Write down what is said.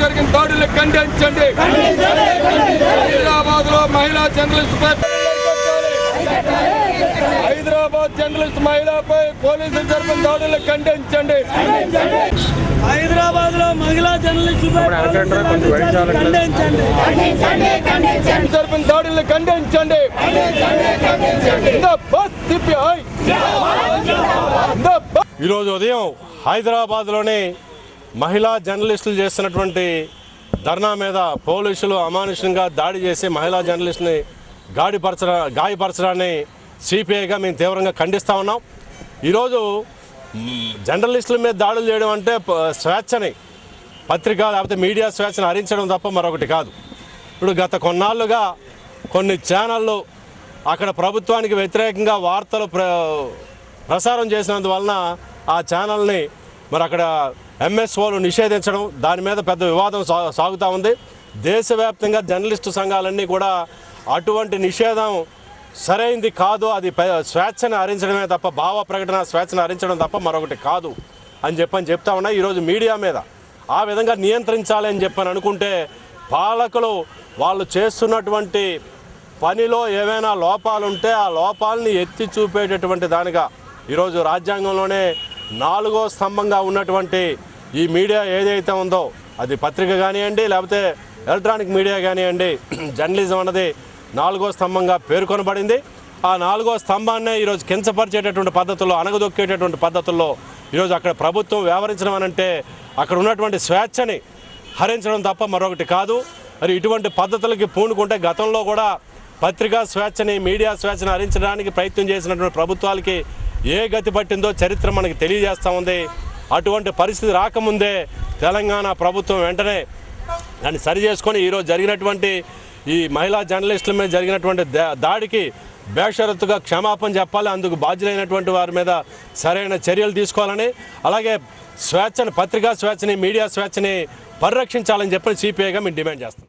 జరిగిన దాడులు ఖండించండి. హైదరాబాద్లో మహిళా జర్నలిస్ట్ పై హైదరాబాద్ జర్నలిస్ట్ మహిళపై పోలీసులు జరిపిన దాడులు ఖండించండి. హైదరాబాద్లో మహిళా జర్నలిస్టులపై ఖండించండి. జరిపిన దాడులు ఖండించండి. ఈరోజు ఉదయం హైదరాబాద్లోని మహిళా జర్నలిస్టులు చేస్తున్నటువంటి ధర్నా మీద పోలీసులు అమానుషంగా దాడి చేసి మహిళా జర్నలిస్ట్ని గాడిపరచ గాయపరచడాన్ని సిపిఐగా మేము తీవ్రంగా ఖండిస్తూ ఉన్నాం. ఈరోజు జర్నలిస్టుల మీద దాడులు చేయడం అంటే స్వేచ్ఛని పత్రిక లేకపోతే మీడియా స్వేచ్ఛను హరించడం తప్ప మరొకటి కాదు. ఇప్పుడు గత కొన్నాళ్ళుగా కొన్ని ఛానళ్ళు అక్కడ ప్రభుత్వానికి వ్యతిరేకంగా వార్తలు ప్ర ప్రసారం చేసినందువలన ఆ ఛానల్ని మరి అక్కడ ఎంఎస్ఓలు నిషేధించడం దాని మీద పెద్ద వివాదం సా సాగుతూ ఉంది. దేశవ్యాప్తంగా జర్నలిస్టు సంఘాలన్నీ కూడా అటువంటి నిషేధం సరైంది కాదు. అది స్వేచ్ఛను హరించడమే తప్ప భావ ప్రకటన స్వేచ్ఛను హరించడం తప్ప మరొకటి కాదు అని చెప్పని చెప్తా ఉన్నా ఈరోజు మీడియా మీద. ఆ విధంగా నియంత్రించాలి అని చెప్పని అనుకుంటే పాలకులు వాళ్ళు చేస్తున్నటువంటి పనిలో ఏవైనా లోపాలుంటే ఆ లోపాలని ఎత్తి చూపేటటువంటి దానిగా ఈరోజు రాజ్యాంగంలోనే నాలుగో స్తంభంగా ఉన్నటువంటి ఈ మీడియా ఏదైతే ఉందో అది పత్రిక కానివ్వండి లేకపోతే ఎలక్ట్రానిక్ మీడియా కానివ్వండి జర్నలిజం అన్నది నాలుగో స్తంభంగా పేర్కొనబడింది. ఆ నాలుగో స్తంభాన్నే ఈరోజు కించపరిచేటటువంటి పద్ధతుల్లో అణగదొక్కేటటువంటి పద్ధతుల్లో ఈరోజు అక్కడ ప్రభుత్వం వ్యవహరించడం అనంటే అక్కడ ఉన్నటువంటి స్వేచ్ఛని హరించడం తప్ప మరొకటి కాదు. మరి ఇటువంటి పద్ధతులకి పూనుకుంటే గతంలో కూడా పత్రికా స్వేచ్ఛని మీడియా స్వేచ్ఛని హరించడానికి ప్రయత్నం చేసినటువంటి ప్రభుత్వాలకి ఏ గతి పట్టిందో చరిత్ర మనకి తెలియజేస్తూ ఉంది. అటువంటి పరిస్థితి రాకముందే తెలంగాణ ప్రభుత్వం వెంటనే దాన్ని సరి చేసుకొని ఈరోజు జరిగినటువంటి ఈ మహిళా జర్నలిస్టుల మీద జరిగినటువంటి దా- దాడికి బేషరత్తుగా క్షమాపణ చెప్పాలి అందుకు బాధ్యులైనటువంటి వారి మీద సరైన చర్యలు తీసుకోవాలని అలాగే స్వేచ్ఛను పత్రికా స్వేచ్ఛని మీడియా స్వేచ్ఛని పరిరక్షించాలని చెప్పి సిపిఐగా మేము డిమాండ్ చేస్తాం